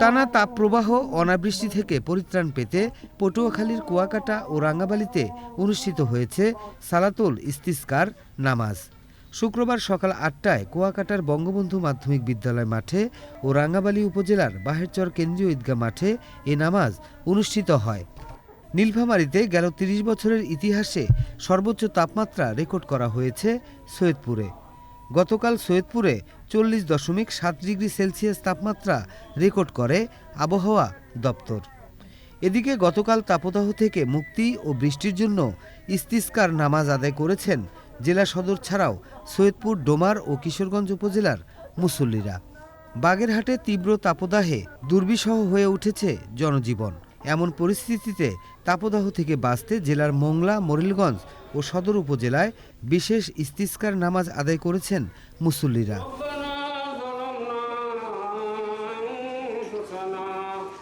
টানা তাপপ্রবাহ, অনাবৃষ্টি থেকে পরিত্রাণ পেতে পটুয়াখালীর কুয়াকাটা ও রাঙ্গাবালিতে অনুষ্ঠিত হয়েছে সালাতুল ইস্তিস্কার নামাজ। শুক্রবার সকাল আটটায় কুয়াকাটার বঙ্গবন্ধু মাধ্যমিক বিদ্যালয় মাঠে ও রাঙ্গাবালী উপজেলার বাহেরচর কেন্দ্রীয় ঈদগাহ মাঠে এ নামাজ অনুষ্ঠিত হয়। নীলফামারীতে গেল তিরিশ বছরের ইতিহাসে সর্বোচ্চ তাপমাত্রা রেকর্ড করা হয়েছে সৈয়দপুরে। গতকাল সৈয়দপুরে চল্লিশ দশমিক সাত ডিগ্রি সেলসিয়াস তাপমাত্রা রেকর্ড করে আবহাওয়া দপ্তর। এদিকে গতকাল তাপদাহ থেকে মুক্তি ও বৃষ্টির জন্য ইস্তিস্কার নামাজ আদায় করেছেন জেলা সদর ছাড়াও সৈয়দপুর, ডোমার ও কিশোরগঞ্জ উপজেলার মুসল্লিরা। বাগেরহাটে তীব্র তাপদাহে দুর্বিষহ হয়ে উঠেছে জনজীবন। এমন পরিস্থিতিতে তাপদাহ থেকে বাঁচতে জেলার মোংলা, মরিলগঞ্জ ও সদর উপজেলায় বিশেষ ইস্তিস্কার নামাজ আদায় করেছেন মুসল্লিরা।